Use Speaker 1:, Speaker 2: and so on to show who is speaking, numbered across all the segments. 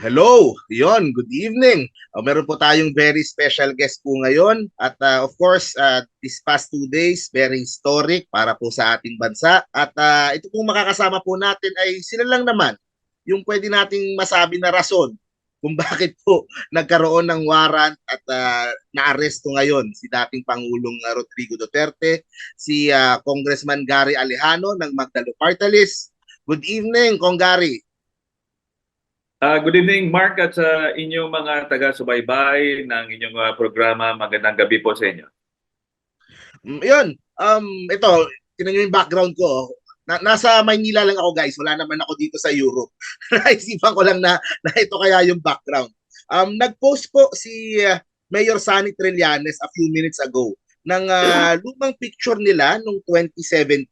Speaker 1: Hello, yon, good evening. Uh, meron po tayong very special guest po ngayon at uh, of course, uh, this past two days, very historic para po sa ating bansa. At uh, ito pong makakasama po natin ay sila lang naman yung pwede nating masabi na rason kung bakit po nagkaroon ng warrant at uh, naaresto ngayon si dating Pangulong uh, Rodrigo Duterte, si uh, Congressman Gary Alejano ng Magdalo Party List. Good evening, Kong Gary.
Speaker 2: Uh, good evening, Mark, at sa inyong mga taga-subaybay ng inyong uh, programa. Magandang gabi po sa inyo.
Speaker 1: Mm, Yun, um, ito, tinan yung background ko. Na, nasa Maynila lang ako guys, wala naman ako dito sa Europe. Naisipan ko lang na, na ito kaya yung background. Um, nag-post po si uh, Mayor Sunny Trillanes a few minutes ago ng uh, lumang picture nila noong 2017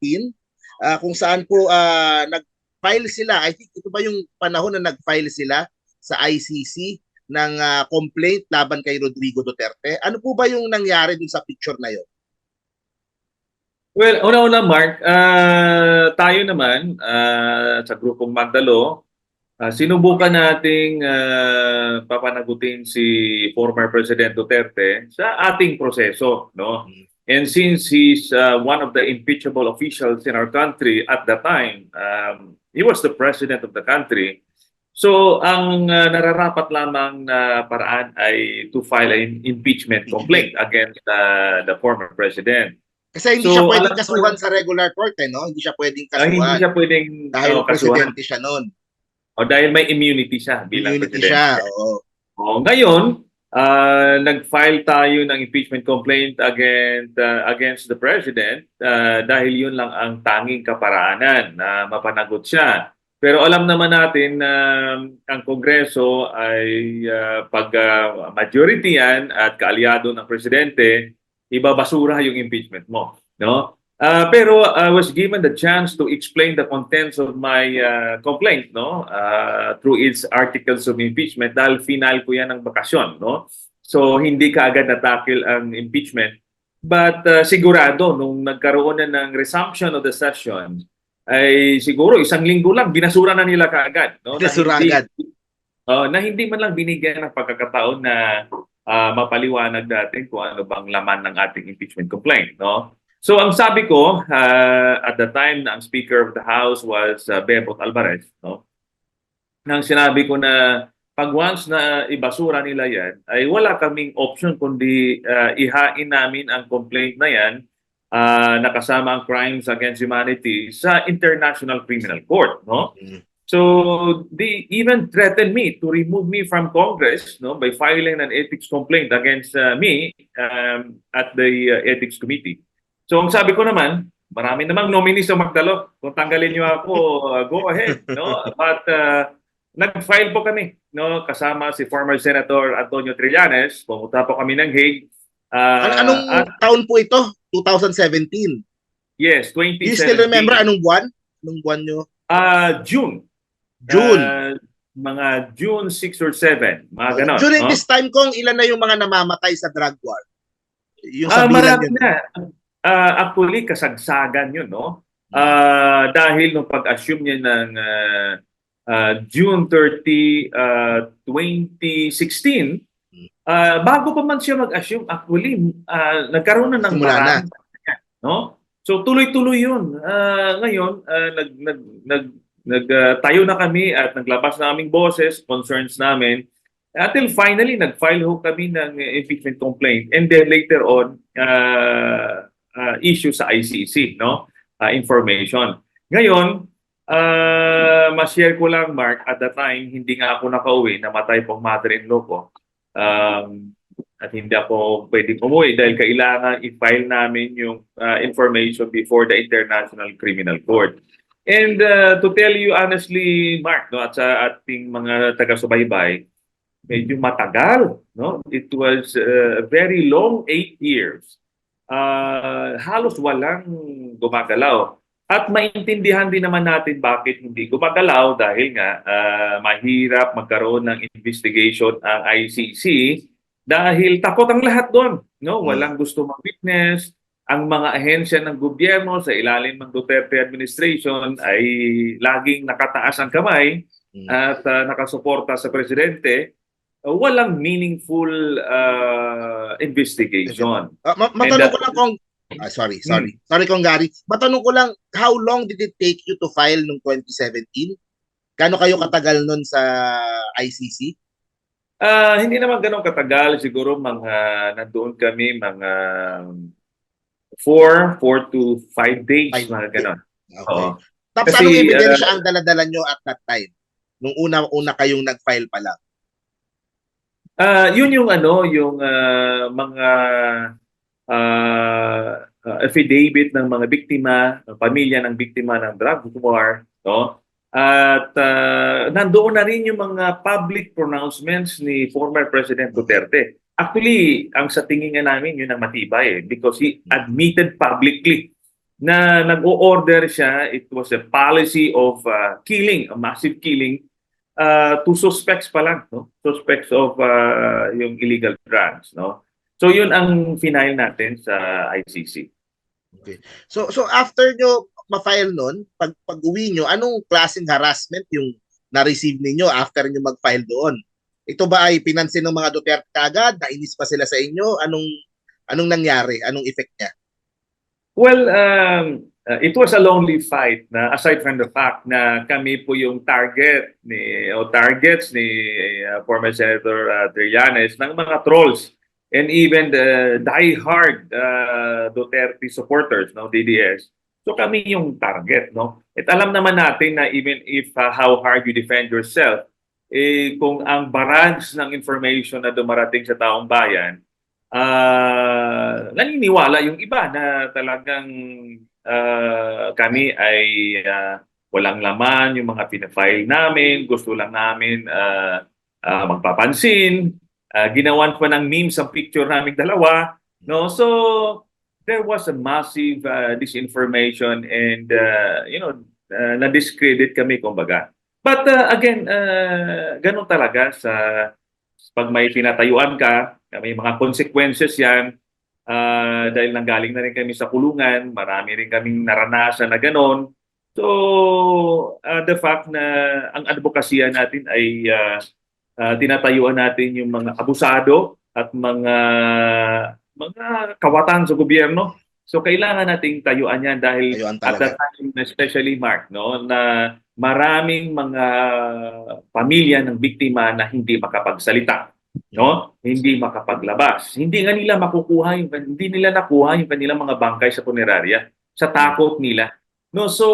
Speaker 1: uh, kung saan po uh, nag file sila. I think ito ba yung panahon na nag-file sila sa ICC ng uh, complaint laban kay Rodrigo Duterte. Ano po ba yung nangyari dun sa picture na yon?
Speaker 2: Well, una-una, Mark, uh, tayo naman uh, sa grupong Magdalo, uh, sinubukan nating uh, papanagutin si former President Duterte sa ating proseso. No? And since he's uh, one of the impeachable officials in our country at the time, um, he was the president of the country. So ang uh, nararapat lamang na paraan ay to file an impeachment complaint against uh, the former president.
Speaker 1: Kasi hindi
Speaker 2: So,
Speaker 1: siya pwedeng
Speaker 2: ko-
Speaker 1: kasuhan sa regular court, eh, no? Hindi siya pwedeng
Speaker 2: hindi
Speaker 1: kasuhan
Speaker 2: siya pwedeng
Speaker 1: dahil
Speaker 2: oh, kasuhan.
Speaker 1: presidente siya noon.
Speaker 2: O dahil may immunity siya bilang
Speaker 1: Immunity
Speaker 2: presidente.
Speaker 1: siya, oo.
Speaker 2: O, ngayon, uh, nag-file tayo ng impeachment complaint against uh, against the president uh, dahil yun lang ang tanging kaparaanan na mapanagot siya. Pero alam naman natin na ang Kongreso ay uh, pag uh, majority yan at kaalyado ng presidente, ibabasura yung impeachment mo, no? Uh, pero I was given the chance to explain the contents of my uh, complaint, no? Uh, through its articles of impeachment dahil final ko yan ng bakasyon, no? So hindi ka agad natakil ang impeachment. But uh, sigurado nung nagkaroon na ng resumption of the session ay siguro isang linggo lang binasura na nila kaagad, no? Na
Speaker 1: Binasura
Speaker 2: hindi-
Speaker 1: agad.
Speaker 2: Oh, na hindi man lang binigyan ng pagkakataon na ah, mapaliwanag natin kung ano bang laman ng ating impeachment complaint, no? So ang sabi ko ah, at the time na ang Speaker of the House was uh, Bebot Alvarez, no? Nang sinabi ko na pag once na ibasura nila yan, ay wala kaming option kundi ah, ihain namin ang complaint na yan ah, nakasama ang crimes against humanity sa International Criminal Court, no?
Speaker 1: Mm.
Speaker 2: So they even threatened me to remove me from Congress no by filing an ethics complaint against uh, me um, at the uh, ethics committee. So ang sabi ko naman, marami namang nominees sa Magdalo. Kung tanggalin niyo ako, uh, go ahead, no? But uh, nag-file po kami, no, kasama si former Senator Antonio Trillanes. Pumunta po kami ng Hague. Uh,
Speaker 1: An- anong
Speaker 2: at-
Speaker 1: taon po ito? 2017.
Speaker 2: yes,
Speaker 1: Do
Speaker 2: 2017.
Speaker 1: you still remember anong buwan? Anong buwan nyo?
Speaker 2: Uh, June.
Speaker 1: June.
Speaker 2: Uh, mga June 6 or 7, mga ganon.
Speaker 1: During
Speaker 2: no?
Speaker 1: this time, kong ilan na yung mga namamatay sa drug war? Yung
Speaker 2: Ah, marami
Speaker 1: yun.
Speaker 2: na. Ah, actually, kasagsagan yun, no? Ah, dahil nung pag-assume niya ng ah, ah, June 30, ah, 2016, ah, bago pa man siya mag-assume, actually, ah, nagkaroon na ng marami. No? So tuloy-tuloy yun. Ah, ngayon, ah, nag, nag, nag, nag, tayo na kami at naglabas na aming boses, concerns namin, Until finally, nag-file ho kami ng uh, impeachment complaint and then later on, uh, uh, issue sa ICC, no? Uh, information. Ngayon, uh, ma-share ko lang, Mark, at the time, hindi nga ako nakauwi, namatay pong mother-in-law ko. Um, at hindi ako pwedeng umuwi dahil kailangan i-file namin yung uh, information before the International Criminal Court. And uh, to tell you honestly, Mark, no, at sa ating mga taga-subaybay, medyo matagal. No? It was uh, very long eight years. Uh, halos walang gumagalaw. At maintindihan din naman natin bakit hindi gumagalaw dahil nga uh, mahirap magkaroon ng investigation ang ICC dahil takot ang lahat doon. No? Walang gusto mag-witness. Ang mga ahensya ng gobyerno sa ilalim ng Duterte administration ay laging nakataas ang kamay
Speaker 1: Mm.
Speaker 2: at uh, nakasuporta sa presidente, walang meaningful uh, investigation.
Speaker 1: Ah, ma- matanong
Speaker 2: uh,
Speaker 1: ko lang kung ah, sorry, sorry. Sorry kung Gary. Matanong ko lang how long did it take you to file nung 2017? Gaano kayo katagal nun sa ICC?
Speaker 2: Ah, hindi naman ganun katagal, siguro mga nandoon kami mga 4, 4 to 5 days,
Speaker 1: Five
Speaker 2: mga ganun.
Speaker 1: Okay.
Speaker 2: Oo.
Speaker 1: Tapos
Speaker 2: Kasi,
Speaker 1: anong ebidensya
Speaker 2: uh,
Speaker 1: ang daladala nyo at that time? Nung una-una kayong nag-file pa lang.
Speaker 2: Ah, yun yung ano, yung ah, mga ah, ah, affidavit ng mga biktima, ng pamilya ng biktima ng drug war, no? At ah, nandoon na rin yung mga public pronouncements ni former President Duterte. Actually, ang sa tingin nga namin yun ang matibay eh, because he admitted publicly na nag-o-order siya, it was a policy of ah, killing, a massive killing uh, to suspects pa lang, no? Suspects of uh, yung illegal drugs, no? So yun ang final natin sa ICC.
Speaker 1: So so after nyo ma-file nun, pag pag-uwi nyo, anong klaseng harassment yung na-receive ninyo after nyo mag-file doon? Ito ba ay pinansin ng mga Duterte agad? Nainis pa sila sa inyo? Anong anong nangyari? Anong effect niya?
Speaker 2: Well, um, uh, it was a lonely fight na aside from the fact na kami po yung target ni o targets ni uh, former Senator uh, ng mga trolls and even the die-hard uh, Duterte supporters, no, DDS. So kami yung target, no? At alam naman natin na even if uh, how hard you defend yourself, eh, kung ang barrage ng information na dumarating sa taong bayan, ah naniniwala yung iba na talagang ah, kami ay ah, walang laman yung mga pinafile namin, gusto lang namin ah, ah, magpapansin, Ah, ginawan pa ng memes ang picture namin dalawa, no? So there was a massive ah, disinformation and ah, you know, ah, na-discredit kami kumbaga. But uh, again, uh, ganun talaga sa pag may pinatayuan ka, may mga consequences yan. Uh, dahil nanggaling na rin kami sa kulungan, marami rin kaming naranasan na ganun. So, uh, the fact na ang advokasya natin ay uh, uh, tinatayuan natin yung mga abusado at mga mga kawatan sa gobyerno. So, kailangan nating tayuan yan dahil at that time, especially Mark, no, na maraming mga pamilya ng biktima na hindi makapagsalita, no? Hindi makapaglabas. Hindi nga nila makukuha yung hindi nila nakuha yung kanilang mga bangkay sa punerarya sa takot nila. No, so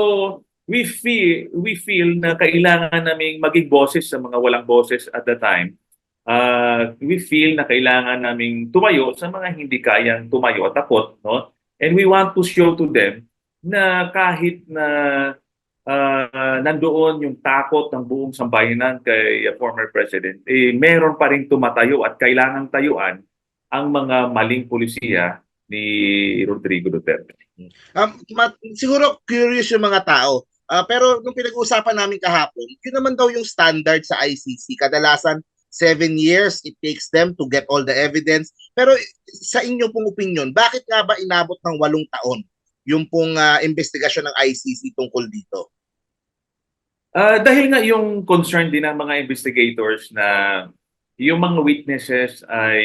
Speaker 2: we feel we feel na kailangan naming maging boses sa mga walang boses at the time. Uh, we feel na kailangan naming tumayo sa mga hindi kayang tumayo at takot, no? And we want to show to them na kahit na uh, nandoon yung takot ng buong sambayanan kay uh, former president, eh, meron pa rin tumatayo at kailangang tayuan ang mga maling polisiya ni Rodrigo Duterte.
Speaker 1: Um, siguro curious yung mga tao. Ah, pero nung pinag-uusapan namin kahapon, yun naman daw yung standard sa ICC. Kadalasan, seven years it takes them to get all the evidence. Pero sa inyo pong opinion, bakit nga ba inabot ng walong taon yung pong ah, investigasyon ng ICC tungkol dito?
Speaker 2: Ah, dahil nga yung concern din ng mga investigators na yung mga witnesses ay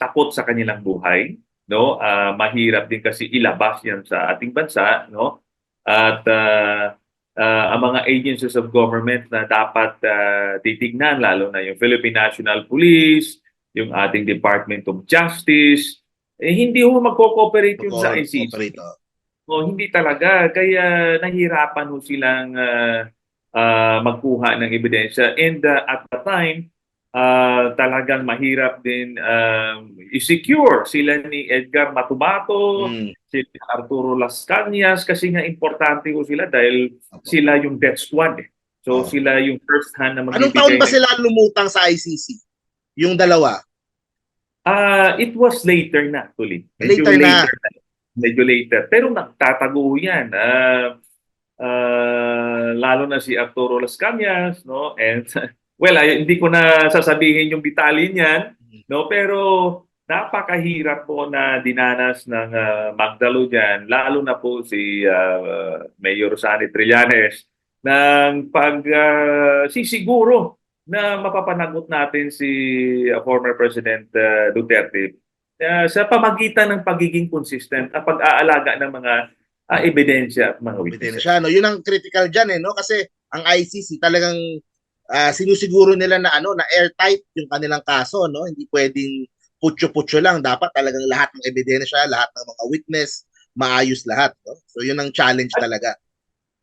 Speaker 2: takot sa kanilang buhay, no? Ah, mahirap din kasi ilabas 'yan sa ating bansa, no? At ah, ah, ang mga agencies of government na dapat ah, titignan lalo na yung Philippine National Police, yung ating Department of Justice, eh hindi ho magko-cooperate yun sa ICC.
Speaker 1: Operator.
Speaker 2: O hindi talaga kaya nahirapan ho silang ah, ah, magkuha ng ebidensya and ah, at the time ah, talagang mahirap din um, i-secure sila ni Edgar Matubato,
Speaker 1: Mm.
Speaker 2: si Arturo Las Cañas kasi nga importante ho sila dahil sila yung death squad. eh. So
Speaker 1: Oh.
Speaker 2: sila yung first hand na
Speaker 1: Anong
Speaker 2: magbibigay.
Speaker 1: taon ba sila lumutang sa ICC? Yung dalawa.
Speaker 2: Ah, it was later na actually.
Speaker 1: Later na.
Speaker 2: Medyo later. Pero nagtatago yan. Ah, ah, lalo na si Arturo Las Cañas, no? And well, ay, hindi ko na sasabihin yung detalye niyan, no? Pero napakahirap po na dinanas ng ah, Magdalo diyan, lalo na po si ah, Mayor Sani Trillanes ng pag ah, sisiguro na mapapanagot natin si ah, former President ah, Duterte ah, sa pamagitan ng pagiging consistent at pag-aalaga ng mga ah, ebidensya at mga witnesses.
Speaker 1: Ebidensya, no? Yun ang critical dyan, eh, no? Kasi ang ICC talagang ah, sinusiguro nila na ano na airtight yung kanilang kaso, no? Hindi pwedeng putyo-putyo lang. Dapat talagang lahat ng ebidensya, lahat ng mga witness, maayos lahat, no? So yun ang challenge talaga.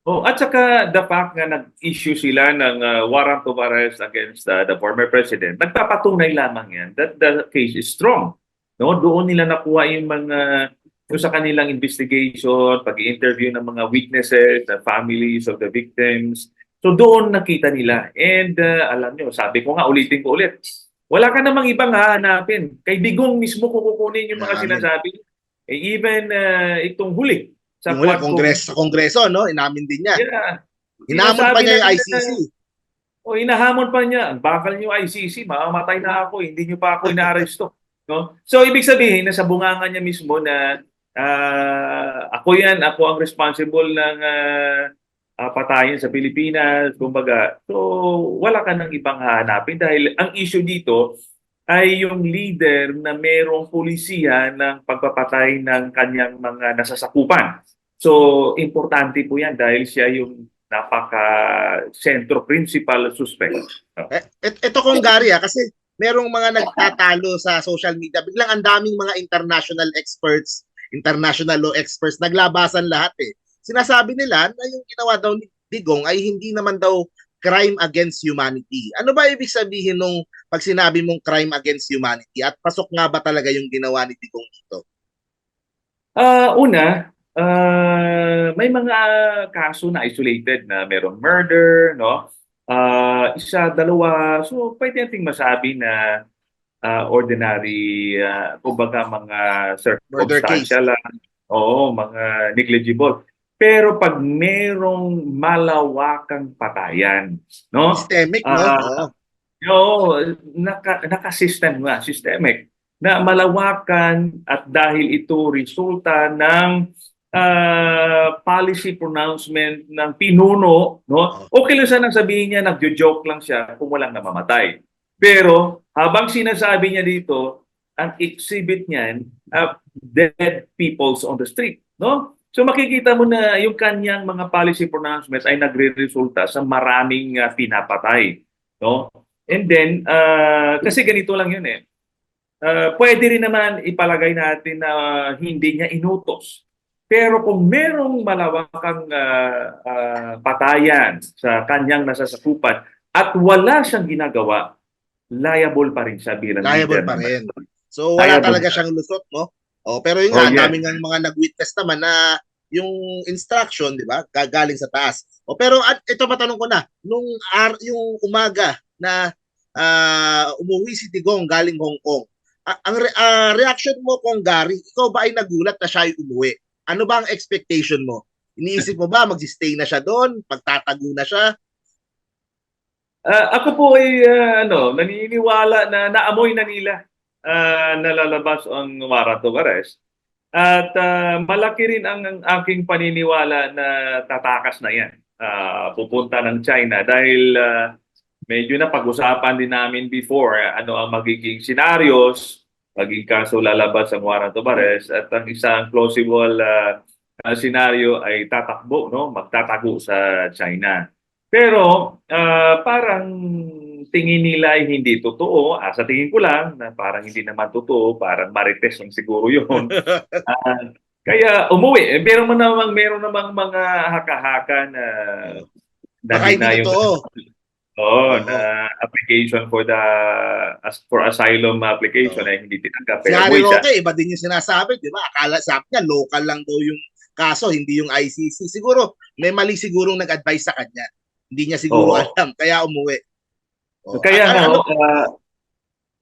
Speaker 2: Oh, at saka the fact nga nag-issue sila ng uh, warrant of arrest against uh, the former president, nagpapatunay lamang yan that the case is strong. No, doon nila nakuha yung mga yung sa kanilang investigation, pag-interview ng mga witnesses, the families of the victims. So doon nakita nila. And uh, alam nyo, sabi ko nga, ulitin ko ulit, wala ka namang ibang hahanapin. Kay Digong mismo kukunin yung mga
Speaker 1: Amen.
Speaker 2: sinasabi. Eh, even uh, itong huli sa
Speaker 1: Yung
Speaker 2: Quadcom-
Speaker 1: kongreso, sa kongreso, no? Inamin din niya.
Speaker 2: Yeah.
Speaker 1: Hinamon pa niya yung ICC.
Speaker 2: O inahamon pa niya, ang bakal niyo ICC, mamamatay na ako, hindi niyo pa ako inaaresto. No? So ibig sabihin na sa bunganga niya mismo na ah, ako yan, ako ang responsible ng ah, ah, patayin sa Pilipinas, kumbaga. So wala ka nang ibang hahanapin dahil ang issue dito ay yung leader na merong pulisiya ng pagpapatay ng kanyang mga nasasakupan. So importante po yan dahil siya yung napaka sentro principal suspect.
Speaker 1: Eh, et, ito kong Gary, ah, kasi merong mga nagtatalo sa social media. Biglang ang daming mga international experts, international law experts, naglabasan lahat eh. Sinasabi nila na yung ginawa daw ni Digong ay hindi naman daw crime against humanity. Ano ba ibig sabihin nung pag sinabi mong crime against humanity? At pasok nga ba talaga yung ginawa ni Digong dito?
Speaker 2: Ah, una, ah, may mga kaso na isolated na merong murder, no? Ah, isa, dalawa. So, pwede nating masabi na ah, ordinary, ah, kumbaga mga circumstantial lang. Oo, mga negligible. Pero pag merong malawakang patayan, no?
Speaker 1: Systemic, no?
Speaker 2: Ah.
Speaker 1: Oo,
Speaker 2: naka, naka-system nga, systemic, na malawakan at dahil ito resulta ng ah, policy pronouncement ng pinuno, no? Okay lang sanang sabihin niya, nagjo-joke lang siya kung walang namamatay. Pero habang sinasabi niya dito, ang exhibit niyan, ah, dead peoples on the street, no? So makikita mo na yung kanyang mga policy pronouncements ay nagre-resulta sa maraming ah, pinapatay, no? And then, ah, kasi ganito lang yun eh. Ah, pwede rin naman ipalagay natin na hindi niya inutos. Pero kung merong malawakang ah, ah, patayan sa kanyang nasasakupan at wala siyang ginagawa, liable pa rin siya bilang
Speaker 1: Liable
Speaker 2: leader
Speaker 1: pa
Speaker 2: ng-
Speaker 1: rin. So wala
Speaker 2: Liable
Speaker 1: talaga siyang lusot, no? Oh, pero yung
Speaker 2: Oh,
Speaker 1: nga,
Speaker 2: yeah.
Speaker 1: dami nga mga nag-witness naman na yung instruction, di ba, gagaling sa taas. O pero at ito matanong ko na, nung ar, yung umaga na ah, umuwi si Digong galing Hong Kong, a- ang re- ah, reaction mo kung Gary, ikaw ba ay nagulat na siya ay umuwi? Ano ba ang expectation mo? Iniisip mo ba magsi-stay na siya doon, pagtatago na siya?
Speaker 2: Ah, ako po ay ah, ano, naniniwala na naamoy na nila ah, nalalabas ang warrant of arrest. At ah, malaki rin ang, ang aking paniniwala na tatakas na yan. Ah, pupunta ng China dahil ah, medyo na pag-usapan din namin before ah, ano ang magiging scenarios maging kaso lalabas ang warrant of arrest at ang isang plausible ah, scenario ay tatakbo, no? magtatago sa China. Pero ah, parang tingin nila ay hindi totoo. Ah, sa tingin ko lang na parang hindi naman totoo, parang marites lang siguro yun. Ah, kaya umuwi. Eh, meron man namang meron namang mga haka-haka na na
Speaker 1: Baka hindi totoo.
Speaker 2: Oo,
Speaker 1: Oo.
Speaker 2: na application for the as for asylum application
Speaker 1: Oo.
Speaker 2: ay hindi tinanggap.
Speaker 1: Si
Speaker 2: Pero
Speaker 1: Harry. Roque, iba din yung sinasabi, di ba? Akala sabi niya, local lang daw yung kaso, hindi yung ICC. Siguro, may mali sigurong nag-advise sa kanya. Hindi niya siguro
Speaker 2: Oo.
Speaker 1: alam, kaya umuwi. Oh,
Speaker 2: Kaya nga,
Speaker 1: ano-
Speaker 2: oh, ah,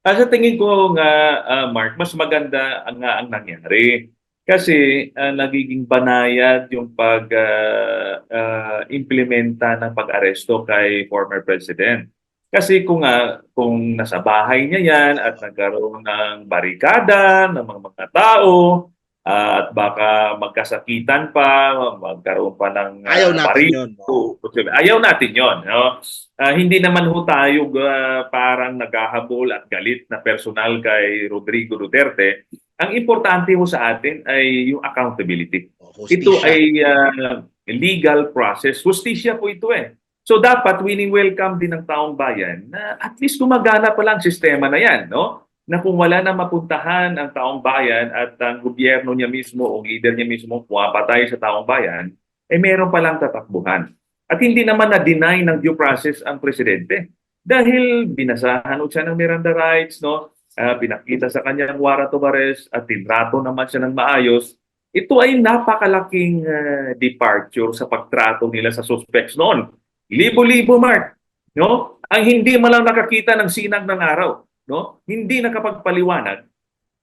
Speaker 2: ah, sa tingin ko nga, ah, Mark, mas maganda ang nga ang nangyari. Kasi ah, nagiging banayad yung pag-implementa ng pag-aresto kay former president. Kasi kung nga, kung nasa bahay niya yan at nagkaroon ng barikada ng mga, mga tao, Ah, at baka magkasakitan pa, magkaroon pa ng ah,
Speaker 1: Ayaw natin
Speaker 2: baril.
Speaker 1: yun. no?
Speaker 2: Oo, Ayaw natin yon. No? Ah, hindi naman ho tayo ah, parang naghahabol at galit na personal kay Rodrigo Duterte. Ang importante ho sa atin ay yung accountability.
Speaker 1: O,
Speaker 2: Ito ay ah, legal process. Justisya po ito eh. So dapat winning welcome din ng taong bayan na at least gumagana pa lang sistema na yan, no? Na kung wala na mapuntahan ang taong bayan at ang gobyerno niya mismo o leader niya mismo pumapatay sa taong bayan, eh meron pa lang tatakbuhan. At hindi naman na-deny ng due process ang presidente. Dahil binasahan ho siya ng Miranda rights, no? Ah, pinakita sa kanya ang warrant of arrest at tinrato naman siya ng maayos. Ito ay napakalaking ah, departure sa pagtrato nila sa suspects noon. Libo-libo, Mark. No? Ang hindi man lang nakakita ng sinag ng araw, no? Hindi nakapagpaliwanag,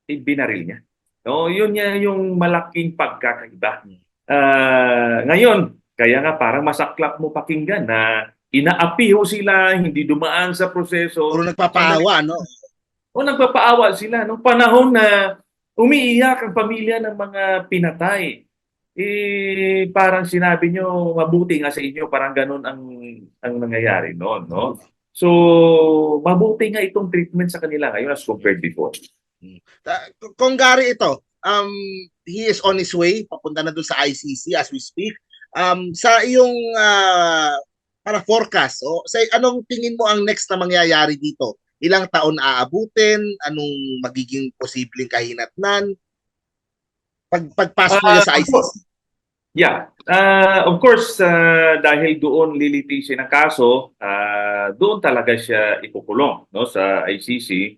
Speaker 2: eh, binaril niya. No, yun niya yung malaking pagkakaiba. Ah, ngayon, kaya nga parang masaklap mo pakinggan na inaapi ho sila, hindi dumaan sa proseso.
Speaker 1: Puro nagpapaawa, no?
Speaker 2: O nagpapaawa sila nung panahon na umiiyak ang pamilya ng mga pinatay. Eh parang sinabi nyo mabuti nga sa inyo, parang ganun ang ang nangyayari noon, no? So mabuti nga itong treatment sa kanila ngayon as compared before.
Speaker 1: Kung Gary ito, um, he is on his way, papunta na doon sa ICC as we speak. Um, sa iyong ah, para forecast, o sa anong tingin mo ang next na mangyayari dito? Ilang taon aabutin? Anong magiging posibleng kahinatnan? Pag pagpasok niya sa
Speaker 2: Ah,
Speaker 1: ICC.
Speaker 2: Yeah. Uh, of course, uh, dahil doon lilitisin ang kaso, uh, doon talaga siya ikukulong no, sa ICC.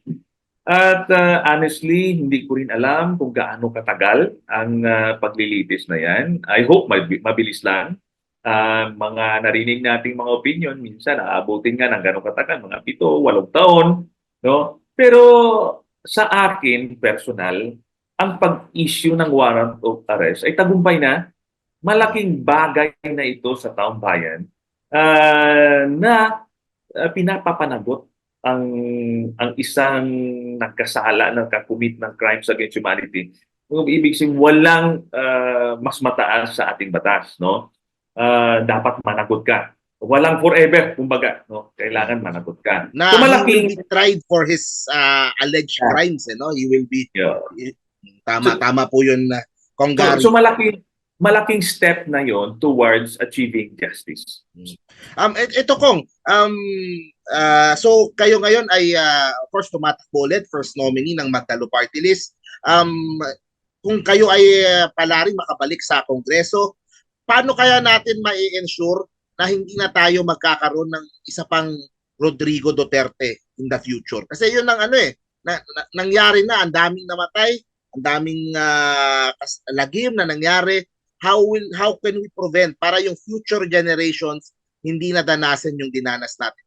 Speaker 2: At uh, honestly, hindi ko rin alam kung gaano katagal ang uh, paglilitis na yan. I hope mabi- mabilis lang. Uh, mga narinig nating mga opinion, minsan aabutin nga ng gano'ng katagal, mga pito, walong taon. No? Pero sa akin, personal, ang pag-issue ng warrant of arrest ay tagumpay na malaking bagay na ito sa taong bayan ah, na ah, pinapapanagot ang ang isang nagkasala, nagkakumit ng crimes against humanity. Kung ibig sabihin, walang ah, mas mataas sa ating batas, no? Ah, dapat managot ka. Walang forever, kumbaga, no? Kailangan managot ka.
Speaker 1: Na
Speaker 2: So,
Speaker 1: he will
Speaker 2: malaking
Speaker 1: be tried for his ah, alleged
Speaker 2: Yeah.
Speaker 1: crimes, eh, no? He will be
Speaker 2: yeah.
Speaker 1: tama
Speaker 2: So-
Speaker 1: tama po 'yun na Kung
Speaker 2: So, so malaking malaking step na yon towards achieving justice.
Speaker 1: Um, ito kong, um, ah, so kayo ngayon ay ah, of course tumatakbo ulit, first nominee ng Magdalo Party List. Um, kung kayo ay ah, pala makabalik sa Kongreso, paano kaya natin ma-ensure na hindi na tayo magkakaroon ng isa pang Rodrigo Duterte in the future? Kasi yun ang ano eh, na, na- nangyari na, ang daming namatay, ang daming kas- lagim na nangyari. How will how can we prevent para yung future generations hindi nadanasan yung dinanas natin.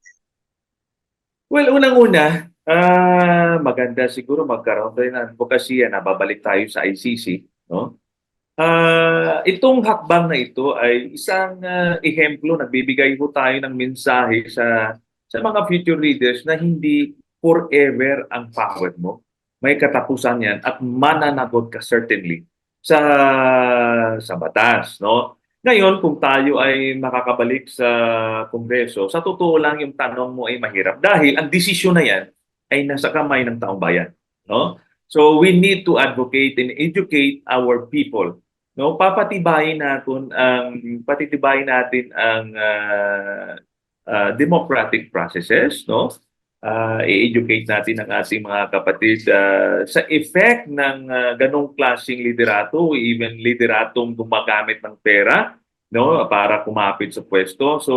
Speaker 2: Well, unang-una, ah maganda siguro magkaroon tayo ng advocacy na babalik tayo sa ICC, no? Ah, itong hakbang na ito ay isang ah, ehemplo nagbibigay po tayo ng mensahe sa sa mga future leaders na hindi forever ang power mo. May katapusan yan at mananagot ka certainly sa sa batas, no? Ngayon, kung tayo ay makakabalik sa Kongreso, sa totoo lang yung tanong mo ay mahirap dahil ang desisyon na yan ay nasa kamay ng taong bayan. No? So we need to advocate and educate our people. No, papatibayin natin ang patitibayin natin ang ah, ah, democratic processes, no? Ah, i-educate natin ang ating mga kapatid ah, sa effect ng ah, ganong klaseng liderato, even lideratong gumagamit ng pera, no, para kumapit sa pwesto. So,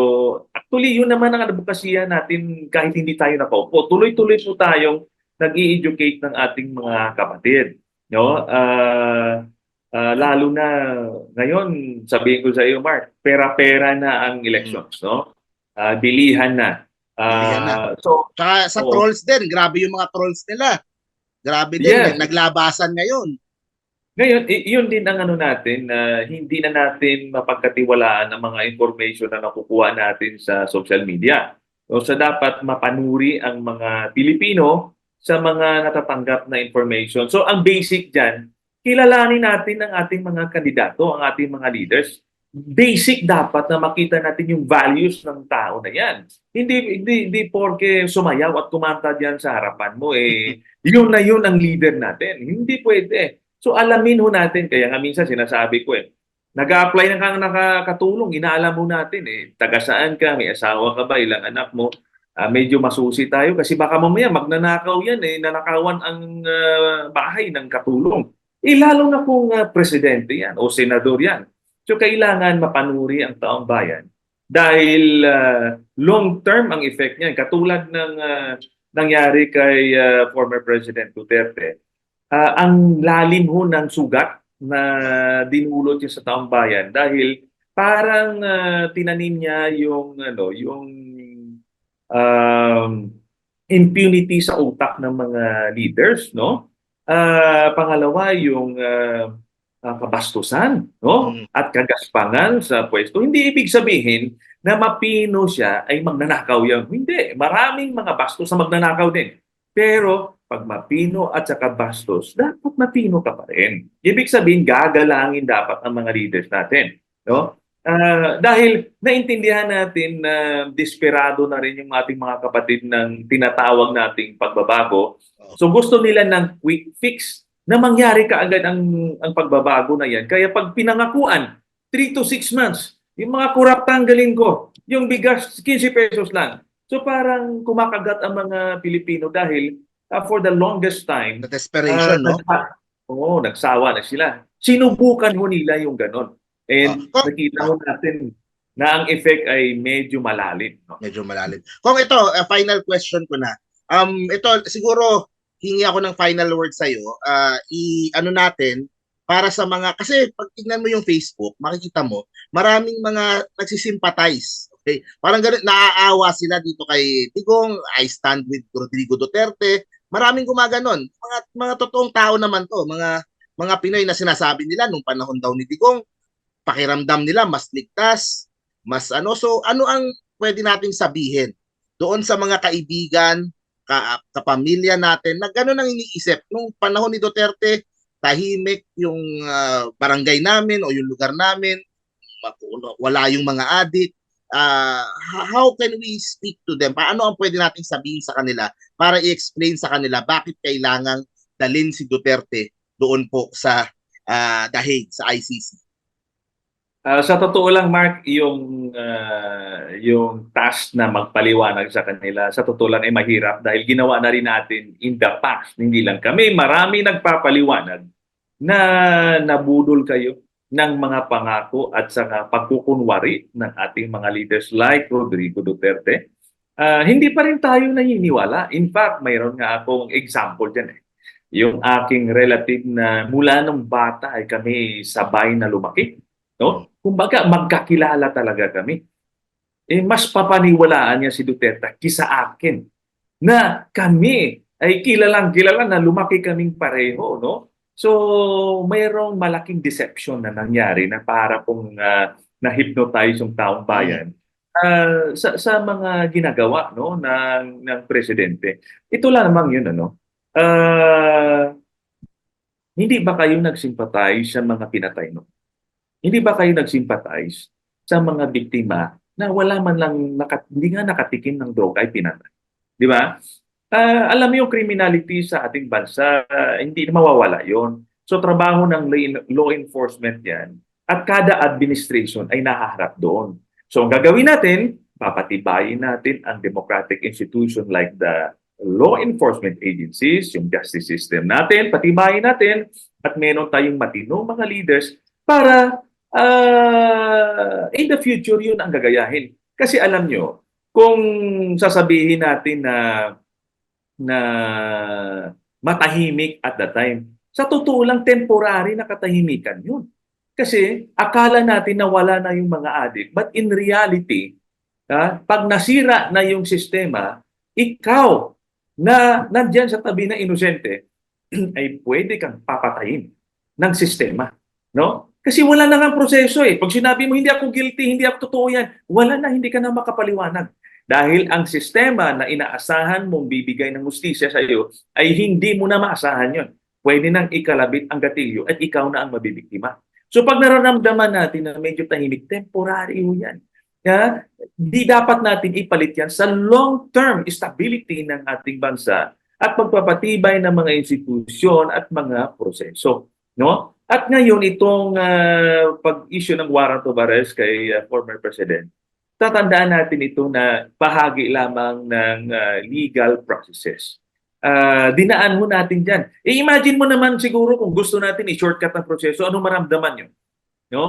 Speaker 2: actually, yun naman ang advokasya natin kahit hindi tayo nakaupo. Tuloy-tuloy po tayong nag-i-educate ng ating mga kapatid, no? Ah, ah, lalo na ngayon, sabihin ko sa iyo, Mark, pera-pera na ang elections, no? Ah, bilihan na.
Speaker 1: Na.
Speaker 2: so,
Speaker 1: Tsaka sa
Speaker 2: Oo.
Speaker 1: trolls din, grabe yung mga trolls nila. Grabe din,
Speaker 2: Yeah.
Speaker 1: naglabasan ngayon.
Speaker 2: Ngayon, yun din ang ano natin na hindi na natin mapagkatiwalaan ang mga information na nakukuha natin sa social media. So, sa dapat mapanuri ang mga Pilipino sa mga natatanggap na information. So, ang basic dyan, kilalanin natin ang ating mga kandidato, ang ating mga leaders. Basic dapat na makita natin yung values ng tao na yan. Hindi hindi hindi porke sumayaw at kumanta diyan sa harapan mo eh yun na yun ang leader natin. Hindi pwede. So alamin ho natin kaya nga minsan sinasabi ko eh nag-a-apply na kang nakakatulong, inaalam mo natin eh, taga saan ka, may asawa ka ba, ilang anak mo, Ah, medyo masusi tayo kasi baka mamaya magnanakaw yan eh, nanakawan ang ah, bahay ng katulong. Eh lalo na kung ah, presidente yan o senador yan. So kailangan mapanuri ang taong bayan dahil ah, long term ang effect niyan. Katulad ng ah, nangyari kay ah, former President Duterte, ah, ang lalim ho ng sugat na dinulot niya sa taong bayan dahil parang ah, tinanim niya yung ano, yung um, impunity sa utak ng mga leaders, no? Ah, pangalawa, yung ah, ah, kabastusan, no?
Speaker 1: Mm.
Speaker 2: At kagaspangan sa pwesto. Hindi ibig sabihin na mapino siya ay magnanakaw yan. Hindi. Maraming mga bastos na magnanakaw din. Pero pag mapino at saka bastos, dapat mapino ka pa rin. Ibig sabihin, gagalangin dapat ang mga leaders natin. No? Ah, dahil naintindihan natin na desperado na rin yung ating mga kapatid ng tinatawag nating pagbabago. So gusto nila ng quick fix na mangyari kaagad ang, ang pagbabago na yan. Kaya pag pinangakuan, 3 to 6 months, yung mga kurap tanggalin ko, yung bigas 15 pesos lang. So parang kumakagat ang mga Pilipino dahil ah, for the longest time,
Speaker 1: The desperation,
Speaker 2: Ah,
Speaker 1: no?
Speaker 2: Oo, nagsawa na sila. Sinubukan ho nila yung ganon. And
Speaker 1: kung-
Speaker 2: nakita ho natin na ang effect ay medyo malalim. No?
Speaker 1: Medyo malalim. Kung ito, uh, final question ko na. Um, ito, siguro, hingi ako ng final word sa'yo. Uh, i, ano natin, para sa mga, kasi pag tignan mo yung Facebook, makikita mo, maraming mga nagsisimpatize. Okay? Parang ganun, naaawa sila dito kay Tigong, I stand with Rodrigo Duterte. Maraming gumaganon. Mga, mga totoong tao naman to. Mga, mga Pinoy na sinasabi nila nung panahon daw ni Tigong, pakiramdam nila mas ligtas, mas ano. So, ano ang pwede nating sabihin doon sa mga kaibigan, ka, kapamilya natin na gano'n ang iniisip. Nung panahon ni Duterte, tahimik yung ah, barangay namin o yung lugar namin, wala yung mga adik. Ah, h- how can we speak to them? Paano ang pwede nating sabihin sa kanila para i-explain sa kanila bakit kailangang dalin si Duterte doon po sa ah, Dahig, sa ICC?
Speaker 2: Ah, sa totoo lang, Mark, yung, ah, yung task na magpaliwanag sa kanila, sa totoo lang ay mahirap dahil ginawa na rin natin in the past. Hindi lang kami, marami nagpapaliwanag na nabudol kayo ng mga pangako at saka pagkukunwari ng ating mga leaders like Rodrigo Duterte. Ah, hindi pa rin tayo naniniwala. In fact, mayroon nga akong example dyan eh. Yung aking relative na mula nung bata ay kami sabay na lumaki. No? Kumbaga, magkakilala talaga kami. Eh, mas papaniwalaan niya si Duterte kisa akin na kami ay kilalang kilala na lumaki kaming pareho, no? So, mayroong malaking deception na nangyari na para pong uh, na-hypnotize yung taong bayan ah, sa, sa mga ginagawa no, ng, ng presidente. Ito naman yun, ano? Ah, hindi ba kayo nagsympathize sa mga pinatay no? Hindi ba kayo nagsympathize sa mga biktima na wala man lang nakat, hindi nga nakatikim ng droga ay pinatay? Di ba? Ah, alam mo yung criminality sa ating bansa, ah, hindi mawawala yon. So trabaho ng law enforcement yan at kada administration ay nahaharap doon. So ang gagawin natin, papatibayin natin ang democratic institution like the law enforcement agencies, yung justice system natin, patibayin natin at meron tayong matinong mga leaders para ah, in the future yun ang gagayahin. Kasi alam nyo, kung sasabihin natin na na matahimik at the time, sa totoo lang temporary na katahimikan yun. Kasi akala natin na wala na yung mga adik. But in reality, ha, pag nasira na yung sistema, ikaw na nandyan sa tabi na inosente, ay pwede kang papatayin ng sistema. No? Kasi wala na nga proseso eh. Pag sinabi mo, hindi ako guilty, hindi ako totoo yan, wala na, hindi ka na makapaliwanag. Dahil ang sistema na inaasahan mong bibigay ng justisya sa iyo ay hindi mo na maasahan yon. pwede nang ikalabit ang gatilyo at ikaw na ang mabibiktima. So pag nararamdaman natin na medyo tahimik, temporary ho yan. Yeah? Di dapat natin ipalit yan sa long-term stability ng ating bansa at pagpapatibay ng mga institusyon at mga proseso. No? At ngayon, itong ah, pag-issue ng warrant of arrest kay ah, former President, tatandaan natin ito na bahagi lamang ng ah, legal processes. Ah, dinaan mo natin dyan. I-imagine mo naman siguro kung gusto natin i-shortcut ang proseso, ano maramdaman nyo? No?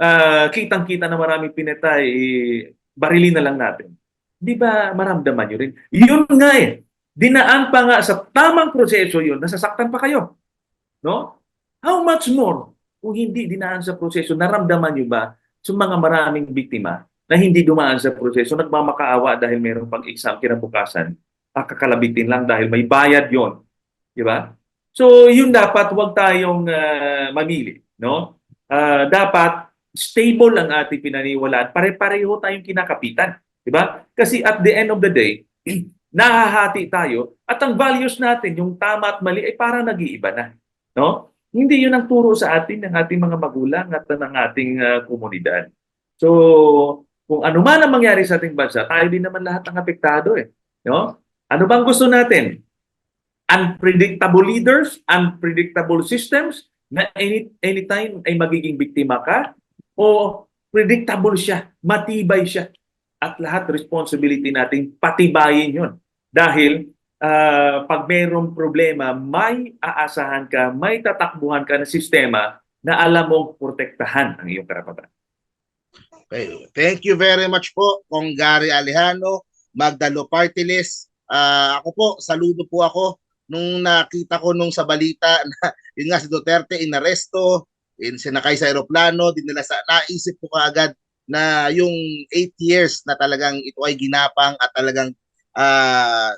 Speaker 2: Ah, kitang-kita na maraming pinatay, eh, barilin na lang natin. Di ba maramdaman nyo rin? Yun nga eh. Dinaan pa nga sa tamang proseso yun, nasasaktan pa kayo. No? How much more kung hindi dinaan sa proseso, naramdaman nyo ba sa mga maraming biktima na hindi dumaan sa proseso, nagmamakaawa dahil mayroong pag-exam kinabukasan, kakalabitin lang dahil may bayad yon, Di ba? So, yun dapat, huwag tayong ah, mamili. No? Ah, dapat stable ang ating pinaniwalaan. Pare-pareho tayong kinakapitan. Di ba? Kasi at the end of the day, nahahati tayo at ang values natin, yung tama at mali, ay parang nag-iiba na. No? Hindi yun ang turo sa atin ng ating mga magulang at ng ating ah, komunidad. So, kung ano man ang mangyari sa ating bansa, tayo din naman lahat ang apektado eh. No? Ano bang gusto natin? Unpredictable leaders, unpredictable systems, na any, anytime ay magiging biktima ka, o predictable siya, matibay siya, at lahat responsibility nating patibayin yun. Dahil ah, pag mayroong problema, may aasahan ka, may tatakbuhan ka ng sistema na alam mong protektahan ang iyong karapatan.
Speaker 1: Okay. Thank you very much po, Kong Gary Alejano, Magdalo Party List. Ah, ako po, saludo po ako nung nakita ko nung sa balita na yun nga si Duterte inaresto, in sinakay sa eroplano, dinala sa naisip ko kaagad na yung 8 years na talagang ito ay ginapang at talagang ah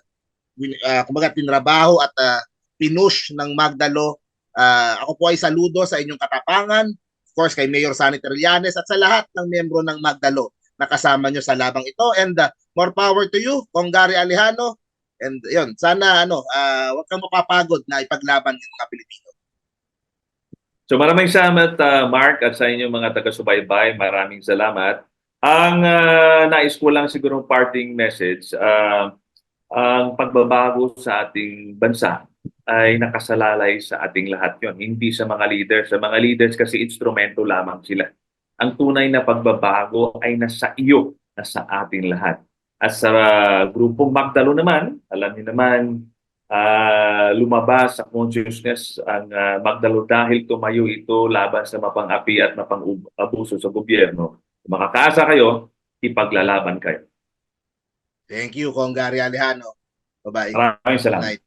Speaker 1: ah, kumbaga tinrabaho at ah, pinush ng Magdalo. Ah, ako po ay saludo sa inyong katapangan, of course kay Mayor Sunny Trillanes at sa lahat ng miyembro ng Magdalo na kasama nyo sa labang ito and uh, more power to you Kong Gary Alejano and yun sana ano uh, wag kang mapapagod na ipaglaban ng mga Pilipino
Speaker 2: So maraming salamat ah, Mark at sa inyong mga taga-subaybay. Maraming salamat. Ang ah, nais ko lang siguro parting message, ah, ang pagbabago sa ating bansa ay nakasalalay sa ating lahat yon hindi sa mga leaders. Sa mga leaders kasi instrumento lamang sila. Ang tunay na pagbabago ay nasa iyo, nasa ating lahat. At sa grupong Magdalo naman, alam niyo naman, ah, lumabas sa consciousness ang ah, Magdalo dahil tumayo ito laban sa mapang-api at mapang-abuso sa gobyerno. Makakaasa kayo, ipaglalaban kayo.
Speaker 1: Thank you Kong Gary Alejano bye bye
Speaker 2: Maraming salamat.